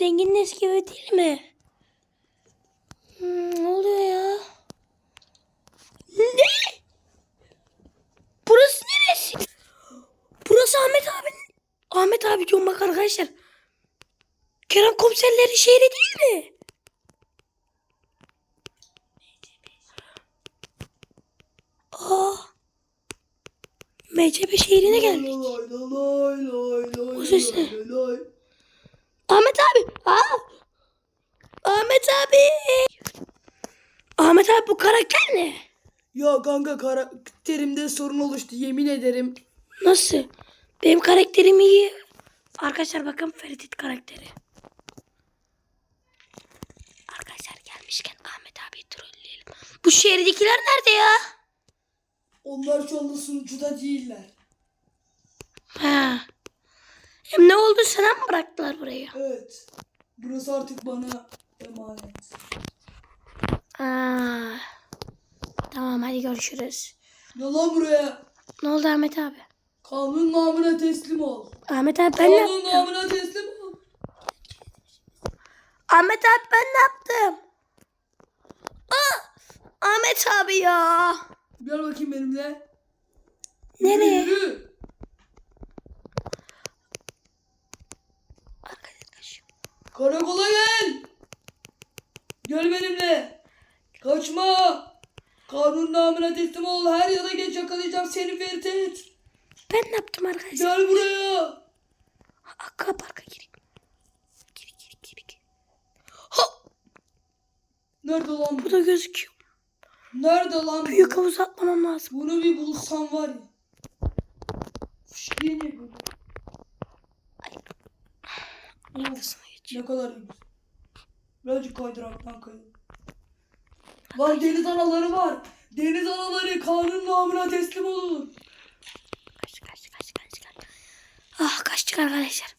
Zenginin eski evi değil mi? Hmm, ne oluyor ya? Ne? Burası neresi? Burası Ahmet abinin. Ahmet abi diyorum bak arkadaşlar. Kerem komiserlerin şehri değil mi? Aa. MCB şehrine geldik. O ses ne? Ahmet abi. Aa. Ahmet abi. Ahmet abi bu karakter ne? Ya kanka karakterimde sorun oluştu yemin ederim. Nasıl? Benim karakterim iyi. Arkadaşlar bakın Ferit karakteri. Arkadaşlar gelmişken Ahmet abi trolleyelim. Bu şehirdekiler nerede ya? Onlar şu anda sunucuda değiller. Ha. Hem ne oldu sana mı bıraktılar burayı? Evet. Burası artık bana emanet. Aa. Tamam hadi görüşürüz. Ya lan buraya. Ne oldu Ahmet abi? Kanun namına teslim ol. Ahmet abi ben ne Kanun yaptım? namına teslim ol. Ahmet abi ben ne yaptım? Aa, Ahmet abi ya. Gel bakayım benimle. Nereye? Yürü, yürü. Arkadaş. Karakola gel. Gel benimle. Kaçma. Kanun namına teslim ol. Her yana geç yakalayacağım seni Ferit. Ben ne yaptım arkadaşlar? Gel buraya. Arka parka gireyim. Gir gir gir gir. Ha, Nerede lan bu? da gözüküyor. Nerede lan? Büyük havuza atlamam lazım. Bunu bir bulsam var ya. Fışkiye ne böyle? Arkasına geçiyor. Ne kadar iyi. Birazcık kaydıraktan kayın. Lan deniz anaları var. Deniz anaları kanun namına teslim olun. Kaç kaç kaç kaç kaç. Ah kaçtık arkadaşlar.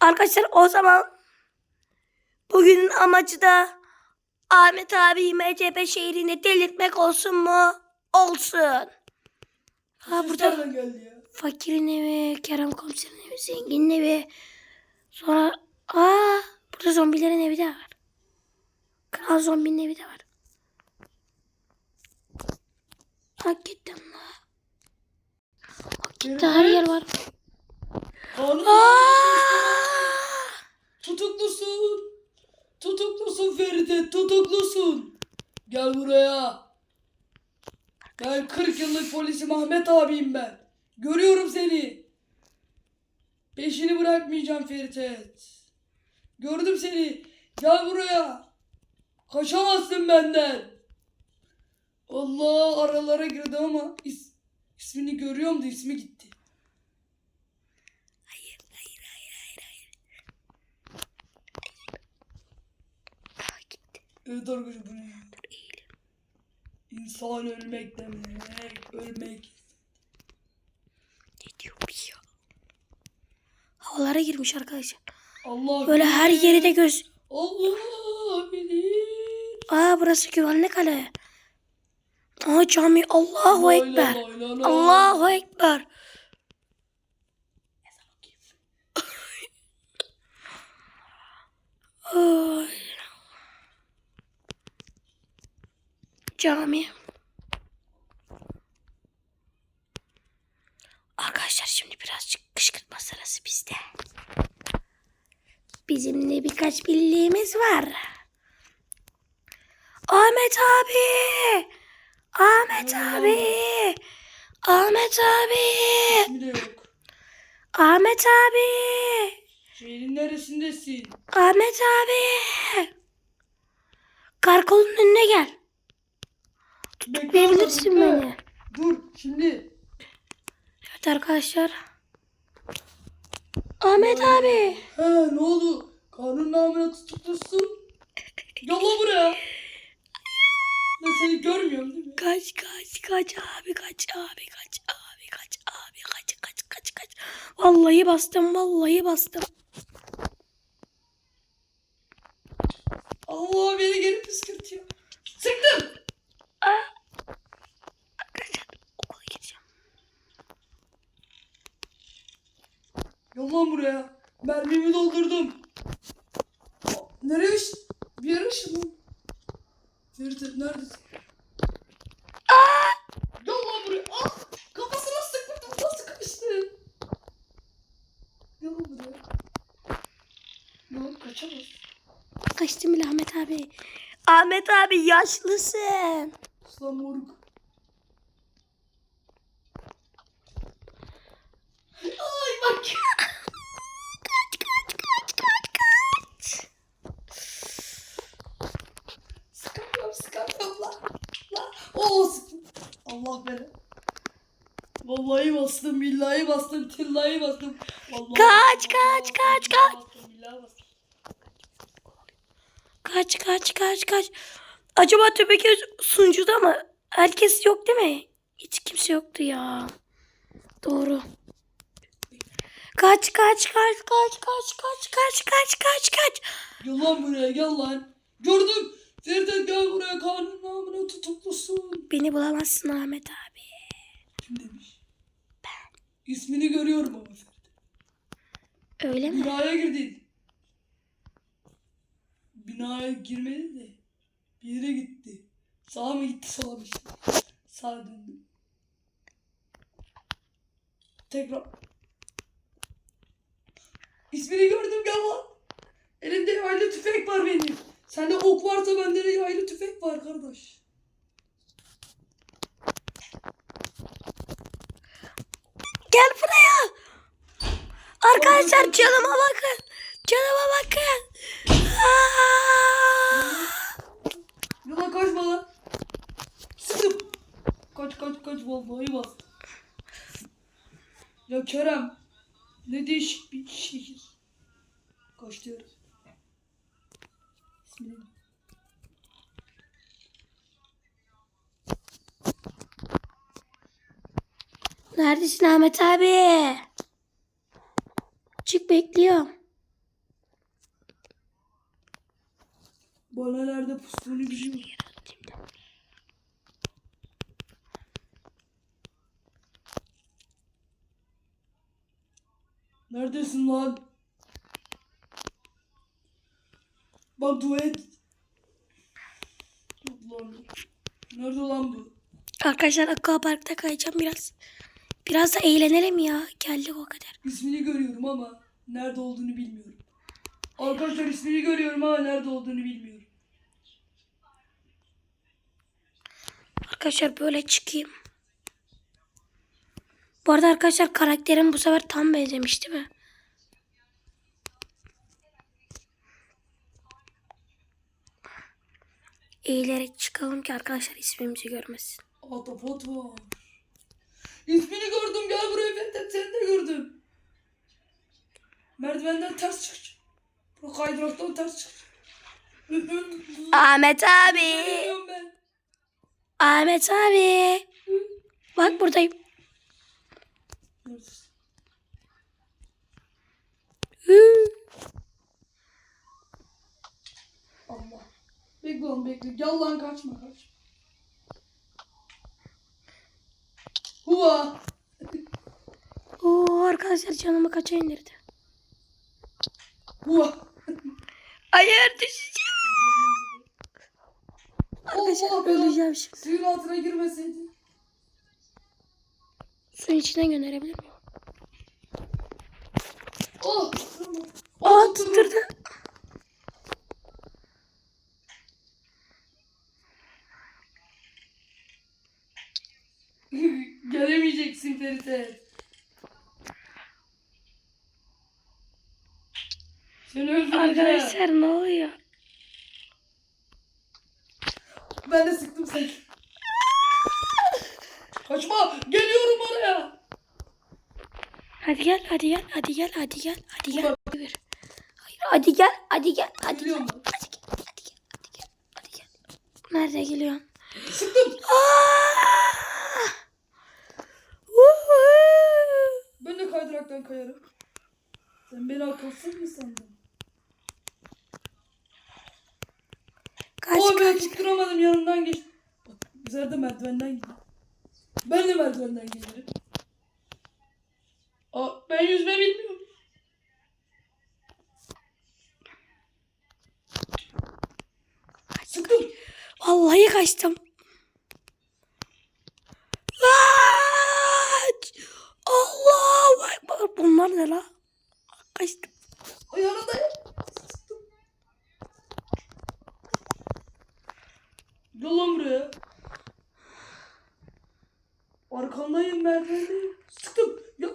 Arkadaşlar o zaman bugünün amacı da Ahmet abi MCP şehrini delirtmek olsun mu? Olsun. Ha burada fakirin evi, Kerem komiserin evi, zenginin evi. Sonra aa burada zombilerin evi de var. Kral zombinin evi de var. Hakikaten la. Hakikaten her yer var. Tutuklusun. Tutuklusun Feride tutuklusun. Gel buraya. Ben 40 yıllık polisim Ahmet abiyim ben. Görüyorum seni. Peşini bırakmayacağım Feritet. Gördüm seni. Gel buraya. Kaçamazsın benden. Allah aralara girdi ama is, ismini görüyorum da ismi gitti. Hayır, hayır, hayır, hayır, hayır. Aa, gitti. Evet arkadaşlar bu ne? İnsan ölmek demek. Ölmek. Ne diyor bu ya? Havalara girmiş arkadaşlar. Allah Böyle her yeri de göz. Allah bilir. Aa burası güvenli kale. Aa cami Allahu Ekber. Allahu Ekber. Ay. Cami. Arkadaşlar şimdi birazcık kışkırtma sırası bizde. Bizim de birkaç bildiğimiz var. Ahmet abi. Ahmet abi. Ahmet abi. De yok. Ahmet abi. Şehrin neresindesin? Ahmet abi. Karakolun önüne gel. Bekle bekle. beni. Dur şimdi. Evet arkadaşlar. Ahmet abi. He ne oldu? Kanun namına tutuklusun. Yolla buraya. Ben seni görmüyorum değil mi? Kaç kaç kaç abi kaç abi kaç abi kaç abi kaç kaç kaç kaç. Vallahi bastım vallahi bastım. Allah beni geri püskürtüyor. Sıktım. Arkadaşlar okula gideceğim. Yolla buraya. Mermimi doldurdum. Nereye? Bir yere ışınlan. Ferit neredesin? Gel lan buraya. Ah! Kafasına sıkmadım. Nasıl kaçtı? Gel lan buraya. Ne oldu kaçamaz. Kaçtım bile Ahmet abi. Ahmet abi yaşlısın. Aslan moruk. Ay bak. Kaç kaç kaç kaç kaç. Sıkamıyorum sıkamıyorum lan. Lan. Oo sıktım. Allah beni. Vallahi bastım, billahi bastım, tillahi bastım. Vallahi Kaç, kaç, kaç, kaç. Kaç kaç kaç kaç. Acaba Tübeki sunucuda mı? Herkes yok değil mi? Hiç kimse yoktu ya. Doğru. Kaç kaç kaç kaç kaç kaç kaç kaç kaç kaç. Gel lan buraya gel lan. Gördüm. Ferdet gel buraya kanun namına tutuklusun. Beni bulamazsın Ahmet abi. Kim demiş? Ben. İsmini görüyorum ama Ferdet. Öyle mi? Binaya girdin. Binaya girmedi de bir yere gitti. Sağa mı gitti sola mı işte. Sağa döndü. Tekrar. İsmini gördüm gel lan. Elimde yaylı tüfek var benim. Sende ok varsa bende de yaylı tüfek var kardeş. Gel buraya. Arkadaşlar canıma bakın. Canıma bakın. Yola kaçma lan. Sıkım. Kaç kaç kaç vallahi bastım. Ya Kerem. Ne değişik bir şehir. Kaç diyorum. Bismillah. Neredesin Ahmet abi? Çık bekliyorum. Bana nerede pustuğunu biliyorum. Neredesin lan? Bak dua et. Lan. Nerede lan bu? Arkadaşlar aquaparkta kayacağım biraz. Biraz da eğlenelim ya. Geldik o kadar. İsmini görüyorum ama nerede olduğunu bilmiyorum. Arkadaşlar ismini görüyorum ama nerede olduğunu bilmiyorum. Arkadaşlar böyle çıkayım. Bu arada arkadaşlar karakterim bu sefer tam benzemiş değil mi? Eğilerek çıkalım ki arkadaşlar ismimizi görmesin. Atapot var. İsmini gördüm gel buraya Fethet seni de gördüm. Merdivenden ters çık. Bu kaydıraktan ters çık. Ahmet abi. Ben. Ahmet abi. Bak buradayım. Neredesin? Hı. Allah. Bekle oğlum bekle. Gel lan kaçma kaç. Huva. Oo arkadaşlar canımı kaça indirdi. Huva. Hayır düşeceğim. Arkadaşlar Allah öleceğim şimdi. Suyun altına girmeseydin. Suyun içine gönderebilir miyim? Oh. Aa tutturdu. Öldüreceğim. Arkadaşlar ne oluyor? Ben de sıktım seni. Kaçma. Geliyorum oraya. Hadi gel, hadi gel, hadi gel, hadi gel, hadi gel. Hayır, hadi gel, hadi gel, hadi gel. Geliyorum. Hadi gel, hadi gel, hadi gel, hadi gel. Nerede geliyorsun? Sıktım. Ben de kaydıraktan kayarım. Sen beni akılsız mı sandın? Kaç Oğlum ben tutturamadım yanından geç. Bak bizler de merdivenden gidiyor. Ben de merdivenden gelirim. Aa, ben yüzme bilmiyorum. Sıktım. Vallahi kaçtım. Kaç! Allah! Bak bunlar ne la? Kaçtım. O yanındayım. Gel lan buraya. Arkandayım merdivendeyim. Sıktım. Ya.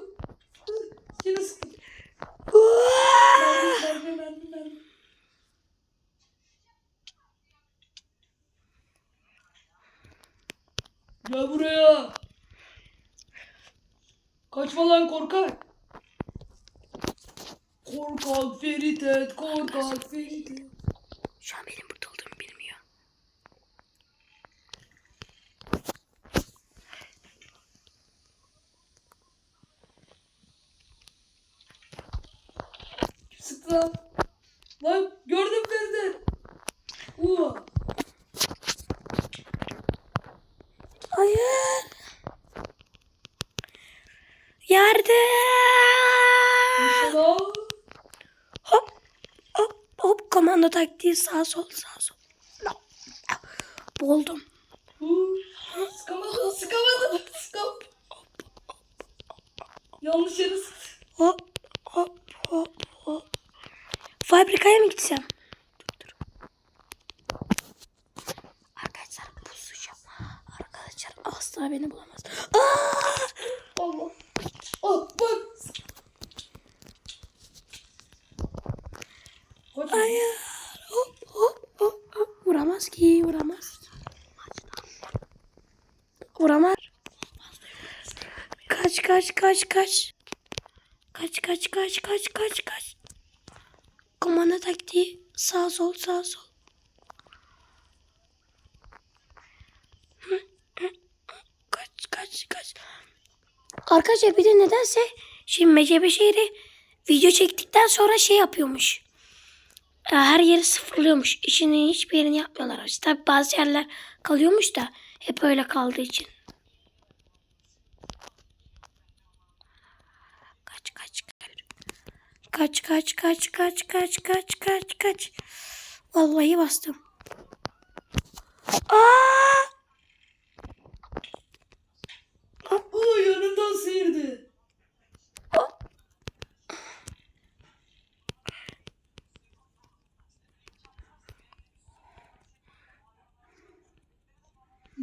Yine sıktım. Mermi mermi mermi. Gel buraya. Kaçma lan korkak. Korkak Feritet, korkak Feritet. Şu an benim burada olduğumu bilmiyor. Sıktı lan. Lan gördüm Feritet. Uva. Hayır. Yardım. Hop hop hop komando taktiği sağ sol sağ sol. Boğuldum. Hu. Sıkamadım, sıkamadım, sıkamadım. Yanlış yere. Hop hop hop hop. Fabrikaya mı gitsem? Dur dur. Arkadaşlar pusacağım. Arkadaşlar asla beni bulamaz. Aa! Allah. Ah bak. Kaç. Hayır. Hop hop hop hop. Vuramaz ki vuramaz. Vuramaz. Kaç kaç kaç kaç. Kaç kaç kaç kaç kaç kaç. Komanda taktiği sağ sol sağ sol. Kaç kaç kaç. Arkadaşlar bir de nedense şimdi Mecebe şehri video çektikten sonra şey yapıyormuş. Ya her yeri sıfırlıyormuş. İşinin hiçbir yerini yapmıyorlar. İşte tabii bazı yerler kalıyormuş da hep öyle kaldığı için. Kaç kaç kaç. Kaç kaç kaç kaç kaç kaç kaç kaç. Vallahi bastım. Aa! Oo yanından sıyırdı.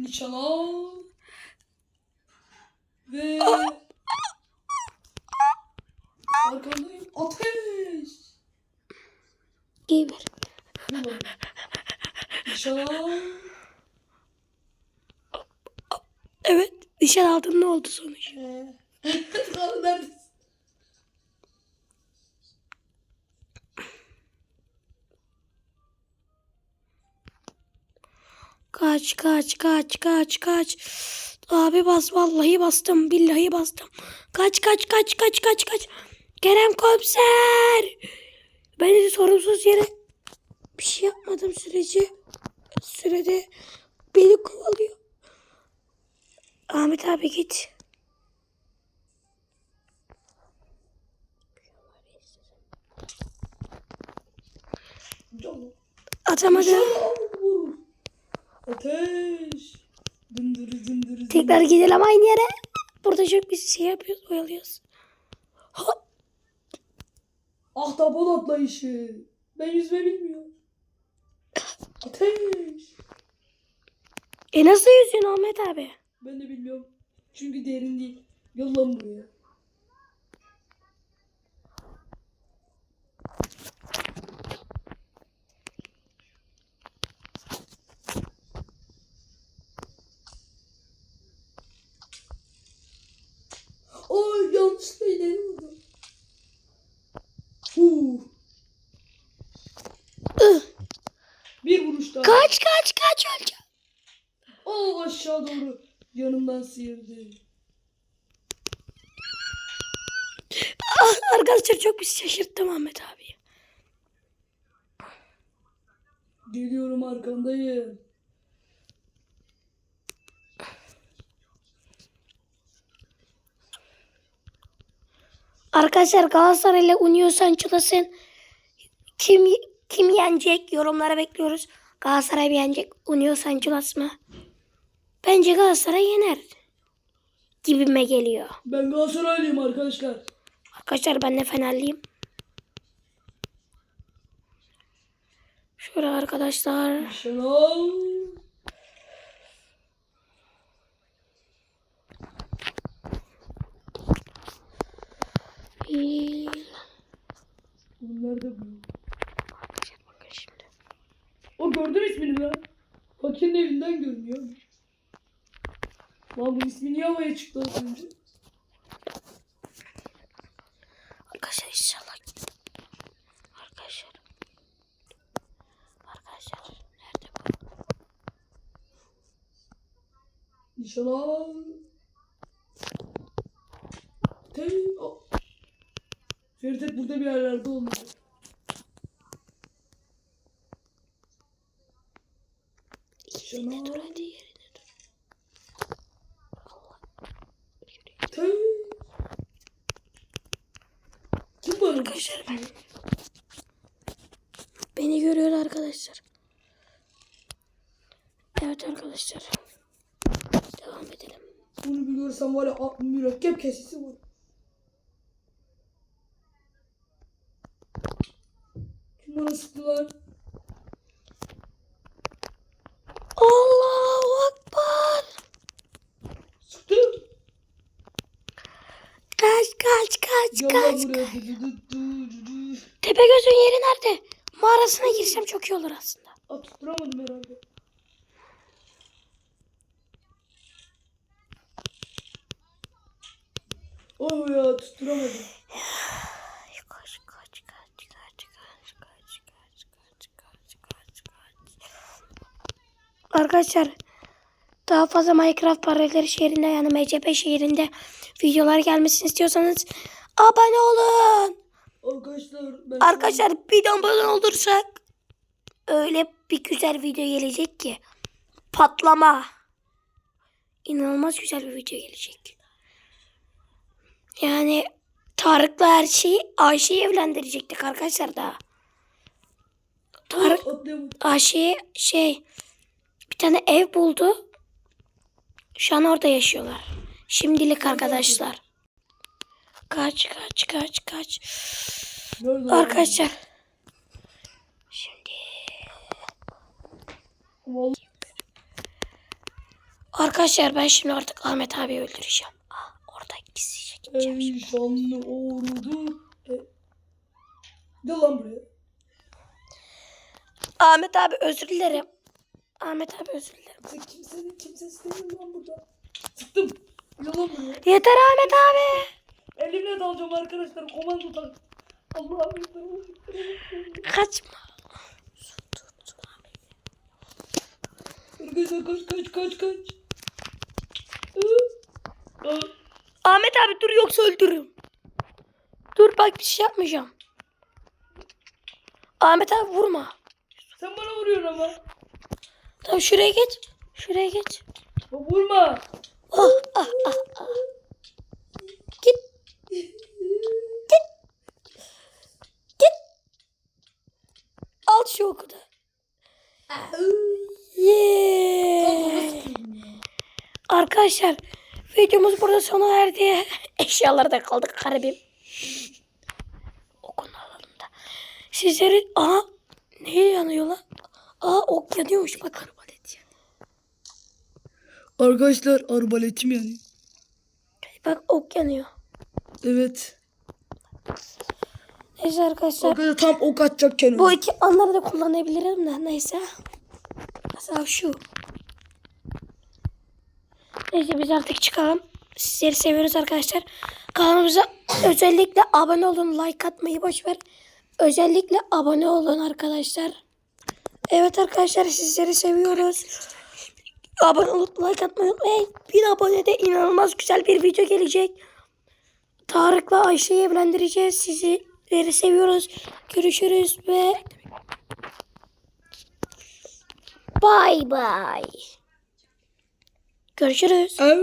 Nişan al. Ve... Arkandayım. Ateş. Ver. Nişan al. Evet. Nişan aldım ne oldu sonuç? Ee, neredesin? Kaç kaç kaç kaç kaç. Abi bas vallahi bastım billahi bastım. Kaç kaç kaç kaç kaç kaç. Kerem komiser. Ben de sorumsuz yere bir şey yapmadım süreci. Sürede beni kovalıyor. Ahmet abi git. Atamadım. Ateş. Dındırı dındırı. Tekrar gidelim aynı yere. Burada çok bir şey yapıyoruz, oyalıyoruz. Hop. Ahtapot atlayışı. Ben yüzme bilmiyorum. Ateş. E nasıl yüzüyorsun Ahmet abi? Ben de bilmiyorum. Çünkü derin değil. Gel lan buraya. Daha. Kaç kaç kaç öleceğim. Al aşağı doğru. Yanımdan sıyırdı. Ah, arkadaşlar çok bir şaşırttım Ahmet abi. Geliyorum arkandayım. Arkadaşlar Galatasaray ile Union Sancho'dasın. Kim kim yenecek? Yorumlara bekliyoruz. Galatasaray yenecek? Union San Gilas mı? Bence Galatasaray yener. Gibime geliyor. Ben Galatasaraylıyım arkadaşlar. Arkadaşlar ben de Fenerliyim. Şöyle arkadaşlar. Şenol. Bunlar da bu. O gördüm ismini lan. Fakirin evinden görünüyor. Lan bu ismi niye havaya çıktı az önce? Arkadaşlar inşallah. Arkadaşlar. Arkadaşlar. Nerede bu? İnşallah. Tey. o- Ferit burada bir yerlerde olmalı. Yerine dur hadi yerine dur. Tey. Kim bana Arkadaşlar ben. Beni görüyor arkadaşlar. Evet arkadaşlar. Devam edelim. Bunu bir görsem var ya mürekkep kesesi var. Kim bana sıktı lan? Allahu Akbar. Sıktı. Kaç kaç kaç Gel lan kaç. buraya. Dı dı dı dı dı dı. Tepegöz'ün yeri nerede? Mağarasına girsem çok iyi olur aslında. Aa, tutturamadım herhalde. Oh ya tutturamadım. Kaç kaç kaç kaç kaç kaç kaç kaç kaç kaç kaç. Arkadaşlar daha fazla Minecraft paralelleri şehrinde yani MCP şehrinde videolar gelmesini istiyorsanız abone olun. Arkadaşlar ben Arkadaşlar bir de abone olursak öyle bir güzel video gelecek ki patlama. İnanılmaz güzel bir video gelecek. Yani Tarık'la her şeyi Ayşe'yi evlendirecektik arkadaşlar daha. Tarık. Ayşe'ye şey bir tane ev buldu. Şu an orada yaşıyorlar. Şimdilik arkadaşlar. Kaç kaç kaç kaç. Nerede? Arkadaşlar. Şimdi Vallahi arkadaşlar ben şimdi artık Ahmet abi öldüreceğim. Ah, orada gizlice gideceğim. ey şanlı ordu. E, de lan buraya. Ahmet abi özür dilerim. Ahmet abi özür dilerim. Sen kimsenin kimsesi değilim lan burada. Sıktım. Yalan buraya. Yeter Ahmet abi. Elimle dalacağım arkadaşlar. Komando tak. Allah'ım. Kaçma. Arkadaşlar kaç kaç kaç kaç. Ahmet abi dur yoksa öldürürüm. Dur bak bir şey yapmayacağım. Ahmet abi vurma. Sen bana vuruyorsun ama. Tamam şuraya geç. Şuraya geç. Vurma. Ah ah ah ah. Git. Git. Git. Al şu oku da. Yeah. Arkadaşlar videomuz burada sona erdi. Eşyalarda kaldık garibim. Okunu alalım da. Sizleri... Aha ne yanıyor lan? Aa ok yanıyormuş bak arbalet ya. Arkadaşlar arbaletim yani. Bak ok yanıyor. Evet. Neyse arkadaşlar. Arkadaşlar tam ok atacakken. Bu iki anları da kullanabilirim de neyse. Mesela şu. Neyse biz artık çıkalım. Sizleri seviyoruz arkadaşlar. Kanalımıza özellikle abone olun. Like atmayı boş ver. Özellikle abone olun arkadaşlar. Evet arkadaşlar sizleri seviyoruz. Abone olup like atmayı unutmayın. Bir abonede inanılmaz güzel bir video gelecek. Tarık'la Ayşe'yi evlendireceğiz. Sizleri seviyoruz. Görüşürüz ve Bye bye. Görüşürüz. Evet.